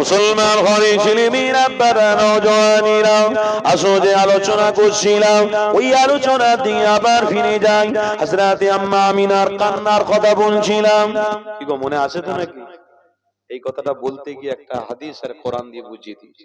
মুসলমান ঘরে ছেলে মেয়েরা বাবা নজওয়ানিরা আসো যে আলোচনা করছিলাম, ওই আলোচনা দিয়ে আবার ফিরে যাই। হাজরাতে আম্মা আমিনার কান্নার কথা বলছিলাম। কি গো, মনে আছে তো নাকি? এই কথাটা বলতে গিয়ে একটা হাদিস আর কোরআন দিয়ে বুঝিয়ে দিয়েছি।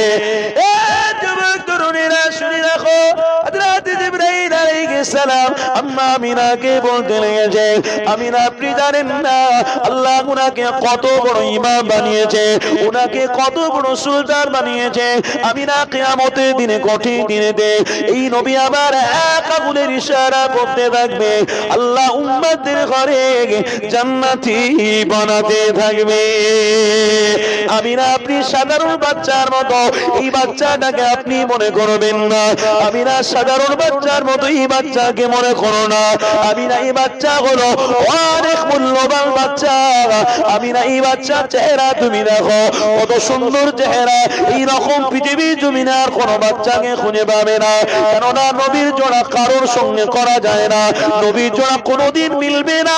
এ আল্লাহ কত বড় ইমাম বানিয়েছে কত বড় সুলতান বানিয়েছে। দিনে কঠিন এই নবী আবার এক ইশারা করতে থাকবে। আল্লাহ ঘরে জান্নাতি বানাতে থাকবে। আমিনা আপনি সাধারণ বাচ্চার মতো, এই বাচ্চাটাকে আপনি মনে করবেন না। আমিনা সাধারণ বাচ্চার মতো এই বাচ্চাকে মনে করো না। আমিনা এই বাচ্চা হলো অনেক মূল্যবান বাচ্চা। আমিনা এই বাচ্চার চেহারা তুমি দেখো। কত সুন্দর চেহারা। এই রকম পৃথিবীর জমিনে আর কোনো বাচ্চাকে খুঁজে পাবে না। কেননা নবীর জোড়া কারোর সঙ্গে করা যায় না। নবীর জোড়া কোনোদিন মিলবে না।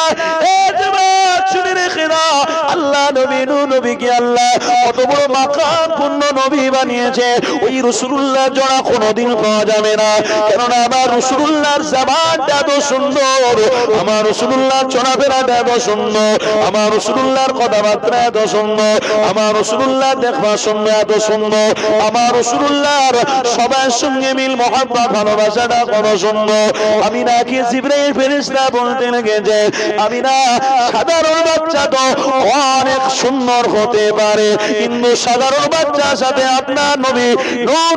শুনে রেখে দাও। আল্লাহ নবী নূ নবীকে আল্লাহ কত বড় মাকাম পূর্ণ নবী বানিয়েছে। ওই রসুল্লাহ জোড়া কোনোদিন পাওয়া যাবে না। কেননা আমার রসুল্লাহর জামানটা এত সুন্দর, আমার রসুল্লাহর চলাফেরাটা এত সুন্দর, আমার রসুল্লাহর কথাবার্তা এত সুন্দর, আমার রসুল্লাহ দেখবার সঙ্গে এত সুন্দর, আমার রসুল্লাহর সবার সঙ্গে মিল মহাব্বা ভালোবাসাটা কত সুন্দর। আমি নাকি জিব্রাইল ফেরেশতা বলতে লেগেছে, আমি না সাধারণ বাচ্চা তো অনেক সুন্দর হতে পারে। কিন্তু সাধারণ বাচ্চার সাথে আপনার নবী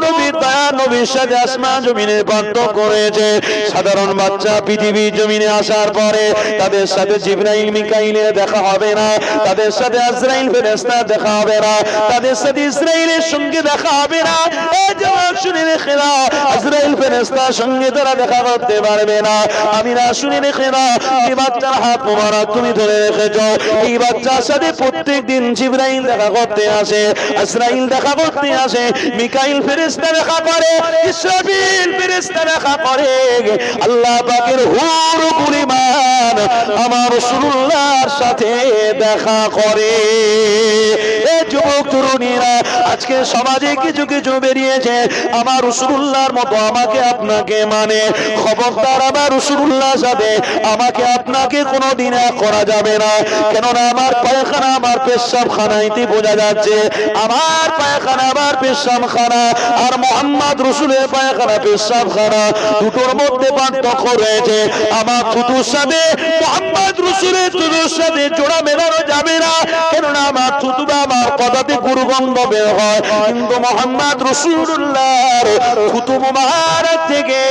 নবী, দয়া নবীর সাথে আসমান জমিনে পার্থক্য করেছে। সাধারণ বাচ্চা পৃথিবীর জমিনে আসার পরে তাদের সাথে জিব্রাইল, মিকাইলের দেখা হবে না। তাদের সাথে আজরাইল ফেরেশতা দেখা হবে না। তাদের সাথে ইসরাইলের সঙ্গে দেখা হবে না। শুনে রেখে দাও। আজরাইল ফেরেশতার সঙ্গে তারা দেখা করতে পারবে না। আমি না শুনে রেখে দাও, এই বাচ্চার হাত মোবারক তুমি ধরে রেখেছ। এই বাচ্চার সাথে প্রত্যেক দিন জিব্রাইল দেখা করতে আসে, আজরাইল দেখা করতে আসে, মিকাইল ফেরেশতা দেখা করে, ইসরাফিল ফেরেশতা দেখা করে। আল্লাহ পাকের হুর পরিমাণ আমার রাসূলুল্লাহর সাথে দেখা করে। যুবক, তরুণীরা, আজকে সমাজে কিছু কিছু বেরিয়েছে, আমার রসুল্লাহর মতো আমাকে আপনাকে মানে খবরদার আমার রসুল্লাহর সাথে আমাকে আপনাকে কোনোদিন এক করা যাবে না। কেননা আমার পায়খানা, আমার পেশাব খানাইতে বোঝা যাচ্ছে। আমার পায়খানা, আমার পেশাব খানা আর মোহাম্মদ রসুলের পায়খানা পেশাব খানা দুটোর মধ্যে পার্থক্য রয়েছে। আমার থুতুর সাথে, মোহাম্মদ রসুলের থুতুর সাথে জোড়া মেলানো যাবে না, কেননা আমার থুতুবা আমার কথাতে গুরুগন্ধ বের হয়। কিন্তু মোহাম্মদ রসুল্লাহর থুতু মুবারক থেকে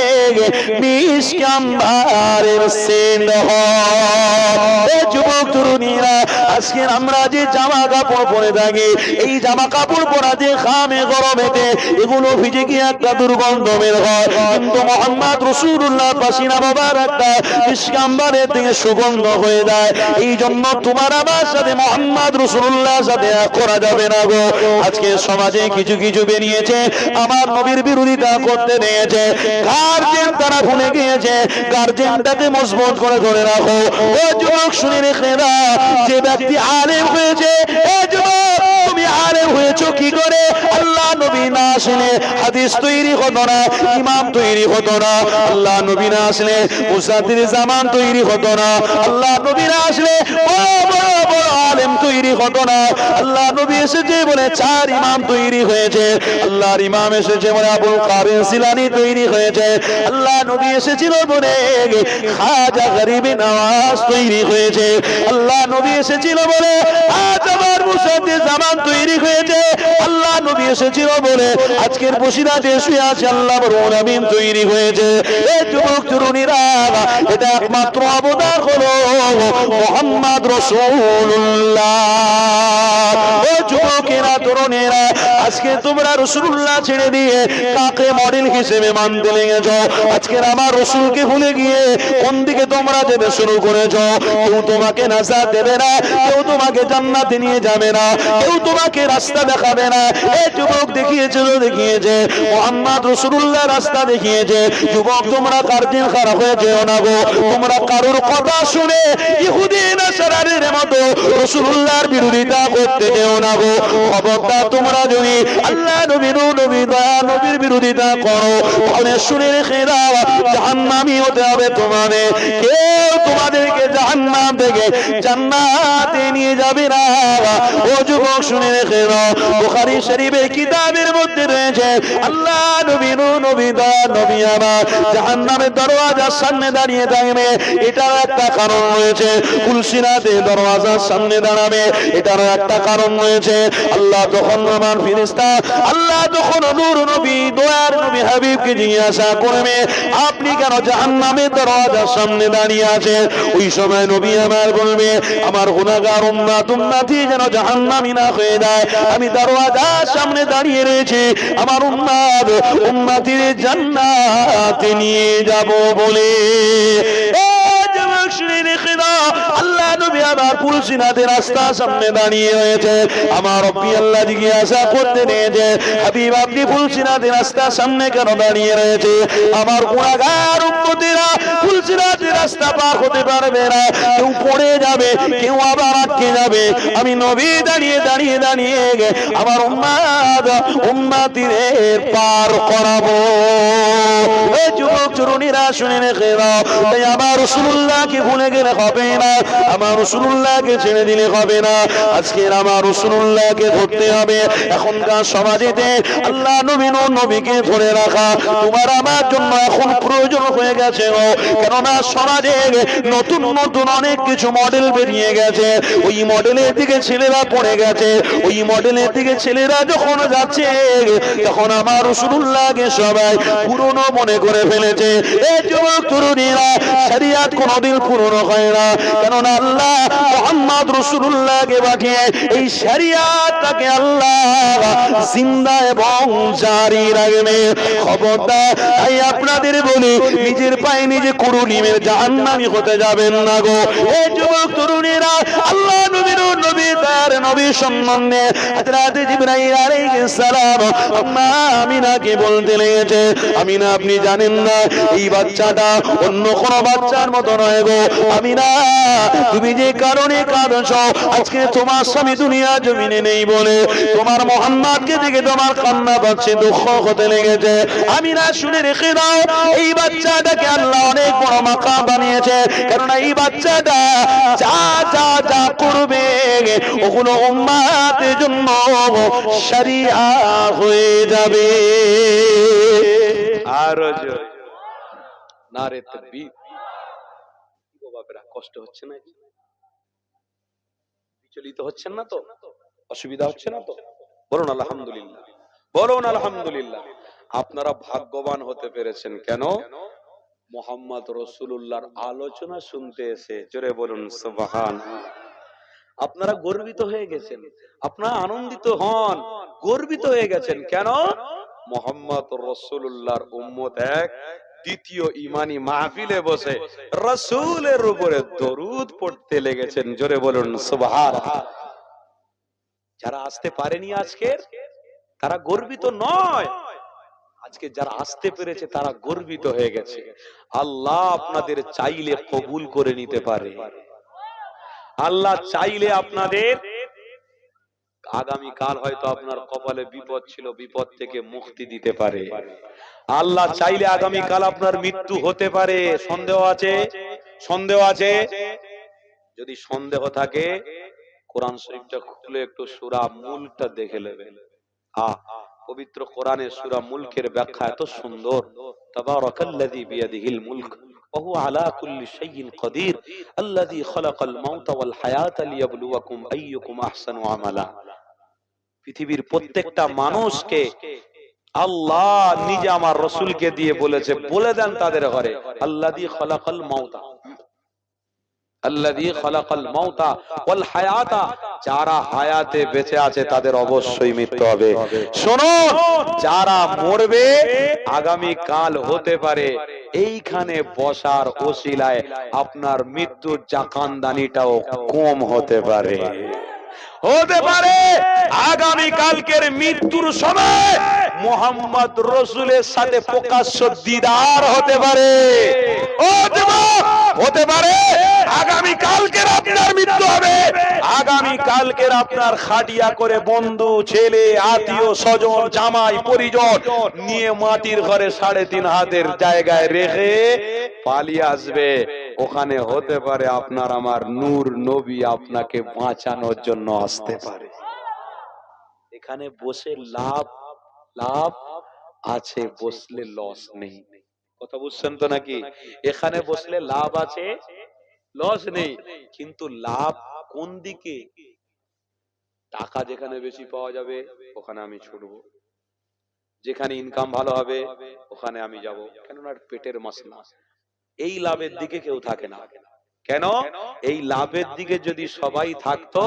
মিসকাম্বারের সেন্ড হয়। যুবক, তরুণীরা, আজকে আমরা যে জামা কাপড় পরে থাকি, এই জামা কাপড় পরা যে খামে গরমেতে, এগুলো ভিজে গিয়ে একটা দুর্গন্ধ বের হয়। কিন্তু মোহাম্মদ রসুল্লাহ পাসিনা বাবার একটা মিসকাম্বারের থেকে সুগন্ধ হয়ে যায়। এই জন্য তোমার আমার সাথে মোহাম্মদ রসুল্লাহ সাথে করা যাবে না গো। আজকে সমাজে কিছু কিছু বেরিয়েছে, আমার নবীর বিরোধিতা করতে নিয়েছে। গার্জেন তারা ভুলে গিয়েছে গার্জেনটাকে মজবুত করে ধরে রাখো। ও যুবক, শুনে রেখে যে ব্যক্তি আলেম হয়েছে। আলেম হয়েছো কি করে? আল্লাহ নবী না আসলে হাদিস তৈরি হতো না, ইমাম তৈরি হতো না, আল্লাহ নবী না আসলে মুসাদির জামান তৈরি হতো না, আল্লাহ নবী না আসলে আলেম তৈরি হতো না, আল্লাহ নবী এসেছে বলে চার ইমাম তৈরি হয়েছে, আল্লাহর ইমাম এসেছে বলে আবুল কাদের সিলানি তৈরি হয়েছে, আল্লাহ নবী এসেছিল বলে খাজা গরিবে নওয়াজ তৈরি হয়েছে, আল্লাহ নবী এসেছিল বলে আজ আমার মুসাদ্দিদ জামান তৈরি হয়েছে। আল্লাহ নবী এসেছিল বলে আজকের বসিরাতে শুয়ে আছে আল্লাহ রুল আমিন তৈরি হয়েছে। এই যুবক তরুণীরা এটা একমাত্র অবদান হলো মোহাম্মদ রসুল্লাহ ও যুবক তরুণেরা, আজকে তোমরা রসুল্লাহ ছেড়ে দিয়ে কাকে মডেল হিসেবে মানতে লেগেছ? আজকের আমার রসুলকে ভুলে গিয়ে কোন দিকে তোমরা যেতে শুরু করেছ? কেউ তোমাকে নাসা দেবে না, কেউ তোমাকে জান্নাতে নিয়ে যাবে না, কেউ তোমাকে রাস্তা দেখাবে না। এই যুবক দেখিয়েছে তো দেখিয়েছে মোহাম্মদ রসুল্লাহ রাস্তা দেখিয়েছে। যুবক, তোমরা কার্যের খারাপ হয়ে যেও না গো? তোমরা কারোর কথা শুনে ইহুদি মতো রসুল্লাহর বিরোধিতা করতে যেও না গো। খবরদার, তোমরা যদি আল্লাহ নবীর নবী দয়া, নবীর বিরোধিতা করো, তাহলে শুনে রেখে দাও, জাহান্নামি হতে হবে তোমাদের। কেউ তোমাদেরকে জাহান্নাম থেকে জান্নাতে নিয়ে যাবে না। আল্লাহ। তখন ফিরিস্তা আল্লাহ তখন নূর, নবী নবী হাবিবকে জিজ্ঞাসা করবে, আপনি কেন জাহান্নামের দরওয়াজার সামনে দাঁড়িয়ে আছেন? ওই সময় নবী আমার বলবে, আমার গুনাহগার উম্মাত উম্মতি যেন জাহান্নামি না হয়ে যায়। আমি দরওয়াজার সামনে দাঁড়িয়ে রয়েছি। আমার উম্মাদ, উম্মাতির জান্নাতে নিয়ে যাব বলে। আমার পুলসিনাতে রাস্তা সামনে দাঁড়িয়ে রয়েছে। আমার রব্বি আল্লাহ জিজ্ঞাসা করতে নিয়েছে হাবিব, আপনি পুলসিনাতে রাস্তা সামনে কেন দাঁড়িয়ে রয়েছে? আমার গুণাগার উন্নতিরা পুলসিনাতে রাস্তা পার হতে পারবে না। কেউ পড়ে যাবে, কেউ আবার আটকে যাবে। আমি নবী দাঁড়িয়ে দাঁড়িয়ে দাঁড়িয়ে গে, আমার উম্মাদ উম্মাতিদের পার করাবো। চরুণীরা শুনে রেখে দাও। তাই আমার রসুল্লাহকে ভুলে গেলে হবে না। আমার রসুল্লাহকে ছেড়ে দিলে হবে না। আজকের আমার রসুল্লাহকে ধরতে হবে। এখনকার সমাজেতে আল্লাহ নবীন নবীকে ধরে রাখা তোমার আমার জন্য এখন প্রয়োজন হয়ে গেছে ও কেননা সমাজে নতুন নতুন অনেক কিছু মডেল বেরিয়ে গেছে। ওই মডেলের দিকে ছেলেরা পড়ে গেছে। ওই মডেলের দিকে ছেলেরা যখন যাচ্ছে, তখন আমার রসুল্লাহকে সবাই পুরনো মনে করে ফেলেছে। এই যুবক, তরুণীরা, শরিয়াত কোনোদিন পুরনো হয় না। কেননা আল্লাহ মোহাম্মদ রসুল্লাহকে পাঠিয়ে এই শরিয়াতটাকে আল্লাহ জিন্দা এবং জারি রাখবে। খবরদার তাই আপনাদের বলি, নিজের পায়ে নিজে কুরুনিমের জাহান্নামি হতে যাবেন না গো। এই যুবক, তরুণীরা, আল্লাহ নবীর নবী তার নবী সম্বন্ধে হযরত জিবরাইল আলাইহিস সালাম আম্মা আমিনাকে বলতে লেগেছে। আমিনা, আপনি জানেন না এই বাচ্চাটা অন্য কোন বাচ্চার মতো নয় গো। আমিনা তুমি যে কারণে কাঁদছ, আজকে তোমার স্বামী দুনিয়া জমিনে নেই বলে। তোমার মোহাম্মদকে দেখে তোমার কান্না পাচ্ছে, দুঃখ হতে লেগেছে। আমিনা শুনে রেখে দাও, এই বাচ্চাটাকে আল্লাহ অনেক বড় মাকা বানিয়েছে। কেননা এই বাচ্চাটা যা যা যা করবে, ওগুলো উম্মাতের জন্য শরিয়া হয়ে যাবে। আরও তাকবীর কি গো কষ্ট হচ্ছে না বিচলিত হচ্ছেন না তো? অসুবিধা হচ্ছে না তো? বলুন আলহামদুলিল্লাহ। বলুন আলহামদুলিল্লাহ। আপনারা ভাগ্যবান হতে পেরেছেন। কেন? মোহাম্মদ রসুল্লাহর আলোচনা শুনতে এসে জোরে বলুন সুবহান আপনারা গর্বিত হয়ে গেছেন। আপনারা আনন্দিত হন। গর্বিত হয়ে গেছেন। কেন? মোহাম্মদ রসুল্লাহর উম্মত এক। দ্বিতীয় ইমানি মাহফিলে বসে রসুলের উপরে দরুদ পড়তে লেগেছেন। জোরে বলুন সুবহান যারা আসতে পারেনি আজকে তারা গর্বিত নয়। আজকে যারা আসতে পেরেছে, তারা গর্বিত হয়ে গেছে। আল্লাহ আপনাদের চাইলে কবুল করে নিতে পারে। আল্লাহ চাইলে আপনাদের আগামী কাল হয়তো আপনার কপালে বিপদ ছিল বিপদ থেকে মুক্তি দিতে পারে আল্লাহ চাইলে আগামী কাল আপনার মৃত্যু হতে পারে সন্দেহ আছে সন্দেহ আছে যদি সন্দেহ থাকে কোরআন শরীফটা খুলে একটু সুরা মূলটা দেখে নেবেন আহ পবিত্র কোরআনের সুরা মুলকের ব্যাখ্যা এত সুন্দর তাবারাকাল্লাযী বিয়াদিহিল মুলক وهو على كل شيء قدير الذي خلق الموت والحياة ليبلوكم أيكم أحسن عملا পৃথিবীর প্রত্যেকটা মানুষকে আল্লাহ নিজে আমার রসুলকে দিয়ে বলেছে, বলে দেন তাদের ঘরে আল্লাহ দিয়ে খলাকাল মাউতা যারা হায়াতে বেঁচে আছে তাদের অবশ্যই মৃত্যু হবে। শোনো, যারা মরবে কাল হতে পারে, এইখানে বসার ওসিলায় আপনার মৃত্যুর জাকানদানিটাও কম হতে পারে। হতে পারে। আগামী কালকের মৃত্যুর সময় মোহাম্মদ রসুলের সাথে প্রকাশ্য দিদার হতে পারে। ও যুবক, হতে পারে। আগামী কালকের আপনার মৃত্যু হবে। আগামী কালকের আপনার খাটিয়া করে বন্ধু, ছেলে, আত্মীয়, স্বজন, জামাই, পরিজন নিয়ে মাটির ঘরে সাড়ে তিন হাতের জায়গায় রেখে পালিয়ে আসবে। ওখানে হতে পারে আপনার আমার নূর নবী আপনাকে বাঁচানোর জন্য আসতে পারে। এখানে বসে লাভ লাভ আছে, বসলে লস নেই। কথা বুঝছেন তো নাকি? এখানে বসলে লাভ আছে, লস নেই। কিন্তু লাভ কোন দিকে? টাকা যেখানে বেশি পাওয়া যাবে, ওখানে আমি ছুটবো। যেখানে ইনকাম ভালো হবে, ওখানে আমি যাব। কেননা পেটের মাসলা এই লাভের দিকে কেউ থাকে না। কেন? এই লাভের দিকে যদি সবাই থাকতো,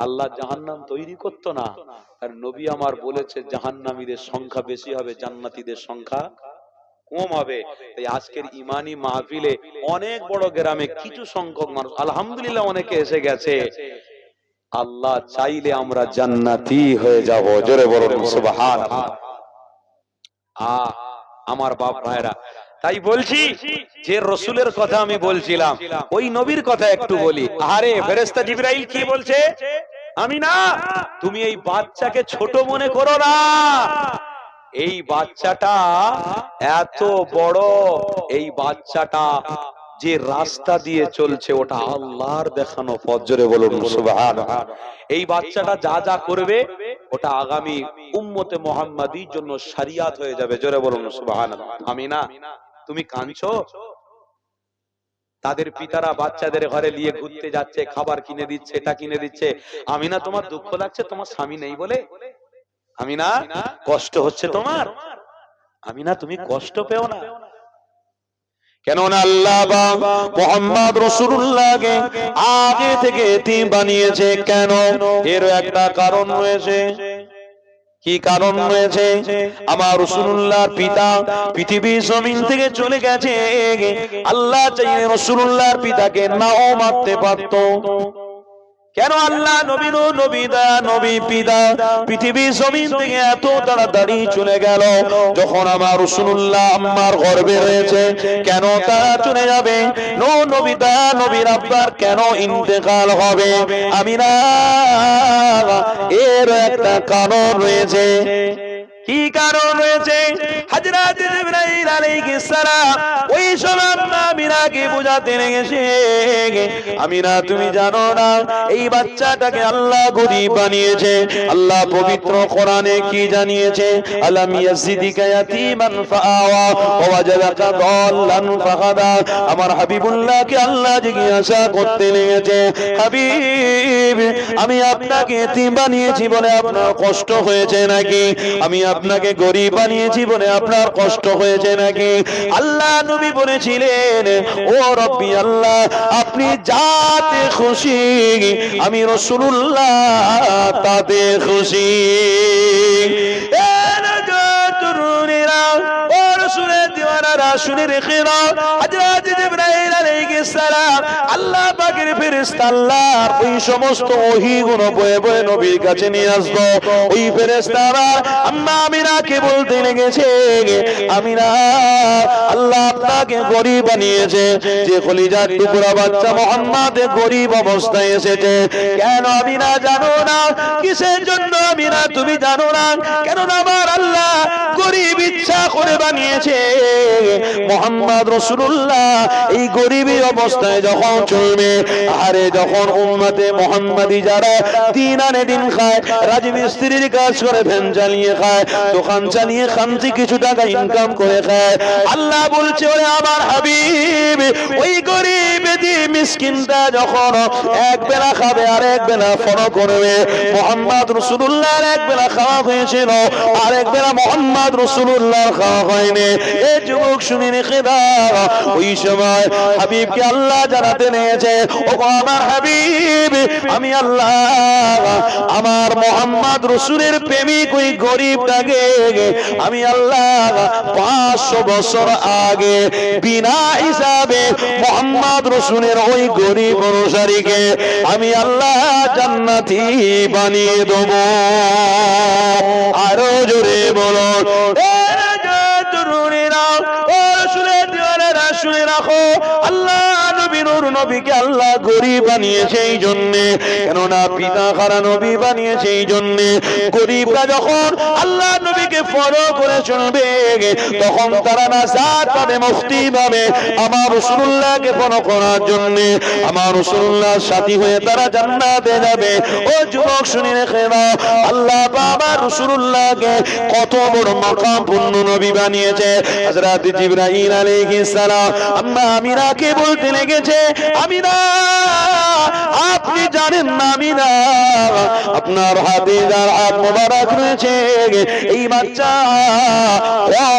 আল্লাহ জাহান্নাম তৈরি করতো না। আর নবী আমার বলেছে, জাহান্নামীদের সংখ্যা বেশি হবে, জান্নাতীদের সংখ্যা কম হবে। তাই আজকের ইমানি মাহফিলে অনেক বড় গ্রামে কিছু সংখ্যক মানুষ, আলহামদুলিল্লাহ অনেকে এসে গেছে। আল্লাহ চাইলে আমরা জান্নাতি হয়ে যাব। জোরে বলুন সুবহান আ, আমার বাপ ভাইরা, তাই বলছি, যে রসুলের কথা আমি বলছিলাম, ওই নবীর কথা একটু বলি। আরে ফেরেস্তা জিবরাইল কি বলছে? আমি না, তুমি এই বাচ্চাকে ছোট মনে করো না। এই বাচ্চাটা এত বড়, এই বাচ্চাটা যে রাস্তা দিয়ে চলছে, ওটা আল্লাহর দেখানো পথ। জোরে বলুন এই বাচ্চাটা যা যা করবে, ওটা আগামী উম্মতে মোহাম্মদীর জন্য শরিয়াত হয়ে যাবে। জোরে বলুন সুবহান আমি না তুমি কাঁদছো? তাদের পিতারা বাচ্চাদের ঘরে নিয়ে ঘুরতে যাচ্ছে, খাবার কিনে দিচ্ছে, এটা কিনে দিচ্ছে। আমি না তোমার দুঃখ লাগছে? তোমার স্বামী নেই বলে? আমি না কষ্ট হচ্ছে তোমার? আমি না তুমি কষ্ট পেও না। কেননা আল্লাহ মোহাম্মদ রসুল্লাহকে আগে থেকে এতিম বানিয়েছে। কেন? এর একটা কারণ রয়েছে। কি কারণ রয়েছে? আমার রসুল্লাহর পিতা পৃথিবীর জমিন থেকে চলে গেছে। আল্লাহ চাইলে রসুল্লাহর পিতাকে নাও মারতে পারতো। কেন আল্লাহ নবী নো নবী দা নবী পিতা? পৃথিবীর জমিন থেকে এত তাড়াতাড়ি চলে গেল, যখন আমার রসুল্লাহ আম্মার গর্বে রয়েছে, কেন তারা চলে যাবে? নো নবী দা নবীর আব্বার কেন ইন্তেকাল হবে? আমি না এর একটা কারণ রয়েছে। কি কারণ রয়েছে? হযরত জিবরাইল আলাইহিস সালাম ওই সময় বোঝাতে লেগেছে আমিনা, তুমি জানো না, এই বাচ্চাটাকে আল্লাহ গরিব বানিয়েছে। আল্লাহ পবিত্র কোরআনে কি জানিয়েছে? ইয়াতীমান ফাআওয়া ওয়া ওয়াজাদাকা দাল্লান ফাহাদা। আমার হাবিবুল্লাহকে আল্লাহ জিজ্ঞাসা করতে লেগেছে, হাবিব, আমি আপনাকে এতিম বানিয়েছি বলে আপনার কষ্ট হয়েছে নাকি? আমি আপনাকে গরিব বানিয়েছি বলে আপনার কষ্ট হয়েছে নাকি? আল্লাহ নবী বলেছিলেন, ও রব্বি আল্লাহ আপনি যাতে খুশি আমি রসুল্লাহ তাতে খুশি। শুনে রেখে দাও। সালাম আল্লাহ পাকের ফেরেশতা আল্লাহর ওই সমস্ত ওহীগুলো বয়ে বয়ে নবীর কাছে নিয়ে আসতো ওই ফেরেশতারা, আম্মা আমিনাকে বলতে লেগেছে আমিনা আল্লাহ আপনাকে গরিব বানিয়েছে, যে খলিজার টুকরা বাচ্চা মোহাম্মদ গরিব অবস্থায় এসেছে। কেন আমি না জানো না? কিসের জন্য আমি না তুমি জানো না? কেন আমার আল্লাহ করে বানিয়েছে। মোহাম্মদ রসুল্লাহ এই অবস্থায় যখন চলবে, আরে যখন যারা দিন আনে দিন খায় কাজ করে চালিয়ে খায়, দোকান চালিয়ে কিছু টাকা ইনকাম করে খায়, আল্লাহ বলছে, ওরে আমার হাবিব, ওই গরিব মিসকিনটা যখন এক বেলা খাবে, আর এক বেলা ফলো করবে, মোহাম্মদ রসুল্লাহ এক বেলা খাওয়া হয়েছিল, আর এক বেলা মোহাম্মদ রসুল্লাহ আমার মোহাম্মদ রসুলের প্রেমিক ওই গরিবটাকে, আমি আল্লাহ পাঁচশো বছর আগে বিনা হিসাবে মোহাম্মদ রসুলের ওই গরিব অনুসারীকে আমি আল্লাহ জান্নাতি বানিয়ে দেব। আরও জোরে বলো শুনে রাখো। আল্লাহ নবী নূর নবীকে আল্লাহ গরিব বানিয়েছে এই জন্যে। কেননা পিতা খারা নবী বানিয়েছে এই জন্যে। গরিবরা যখন আল্লাহ নবীকে ফলো করে চলবে তখন তারা না সাত পাবে মুক্তি পাবে। আমার রসুল্লাহকে ফলো করার জন্যে। আমার রসুল্লাহ সাথী হয়ে তারা জান্নাতে যাবে। ও যুবক, শুনে রেখে দাও, আল্লাহ বাবা রসুল্লাহকে কত বড় মাকাম পূর্ণ নবী বানিয়েছে। হযরত জিবরাইল আলাইহিস সালাম আম্মা আমিনাকে বলতে লেগেছে আমিনা, আপনি জানেন না, আমিনা, আপনার হাতে যার হাত মোবারক রয়েছে। এই বাচ্চা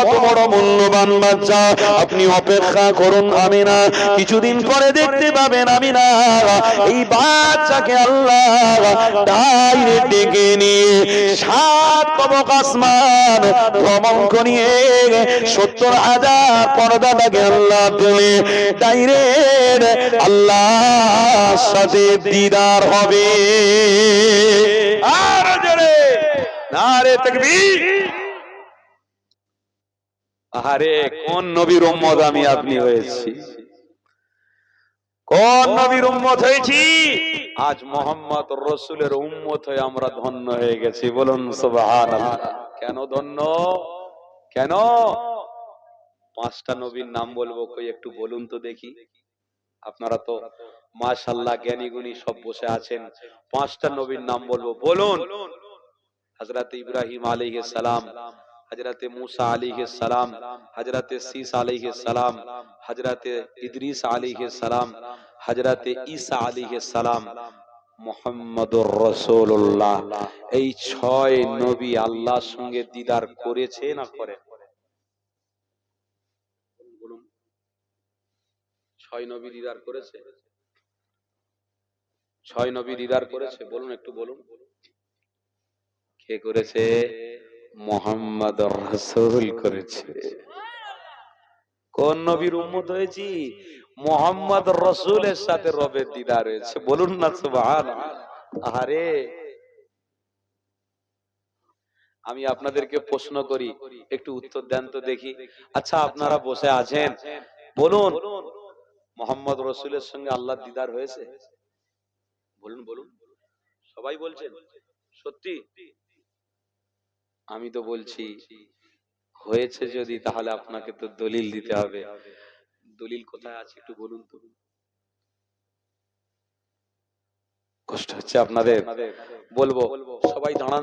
কত বড় মূল্যবান বাচ্চা, আপনি অপেক্ষা করুন, আমিনা। কিছুদিন পরে দেখতে পাবেন, আমিনা। এই বাচ্চাকে আল্লাহ ডাইরেক্ট ডেকে নিয়ে সাত তবক আসমান ভ্রমণ করিয়ে সত্তর হাজার পর্দাটাকে আল্লাহ তুলে ডাইরেক্ট আল্লাহ সাথে দিদার হবে। আর কোন নবীর উম্মত আমি আপনি হয়েছি? কোন নবীর উম্মত হয়েছি? আজ মোহাম্মদ রসুলের উম্মত হয়ে আমরা ধন্য হয়ে গেছি। বলুন, সুবহানাল্লাহ। কেন ধন্য? কেন? পাঁচটা নবীর নাম বলব, কই একটু বলুন তো দেখি। আপনারা তো মাশাল্লাহ জ্ঞানী গুণী সব বসে আছেন। পাঁচটা নবীর নাম বলব। বলুন। হযরত ইব্রাহিম আলাইহিস সালাম, হযরত মুসা আলাইহিস সালাম, হযরত সিস আলাইহিস সালাম, হযরত ইদ্রিস আলাইহিস সালাম, হযরত ঈসা আলাইহিস সালাম। রাসূলুল্লাহ। এই ছয় নবী আল্লাহর সঙ্গে দিদার করেছে না করে বলুন ছয় নবী দিদার করেছে? ছয় নবী দিদার করেছে? বলুন একটু বলুন। কে করেছে? মোহাম্মদ রসুল করেছে। কোন নবীর উম্মত হয়েছি? মোহাম্মদ রসুলের সাথে রবের দিদার হয়েছে। বলুন না সুবহান আরে আমি আপনাদেরকে প্রশ্ন করি, একটু উত্তর দেন তো দেখি। আচ্ছা আপনারা বসে আছেন। বলুন। মোহাম্মদ রসুলের সঙ্গে আল্লাহ দিদার হয়েছে? বলুন বলুন। সবাই বলছেন, সত্যি? আমি তো বলছি, হয়েছে যদি, তাহলে আপনাকে তো দলিল দিতে হবে। দলিল কোথায় আছে একটু বলুন তো। কষ্ট হচ্ছে আপনাদের? বলব, সবাই দাঁড়ান।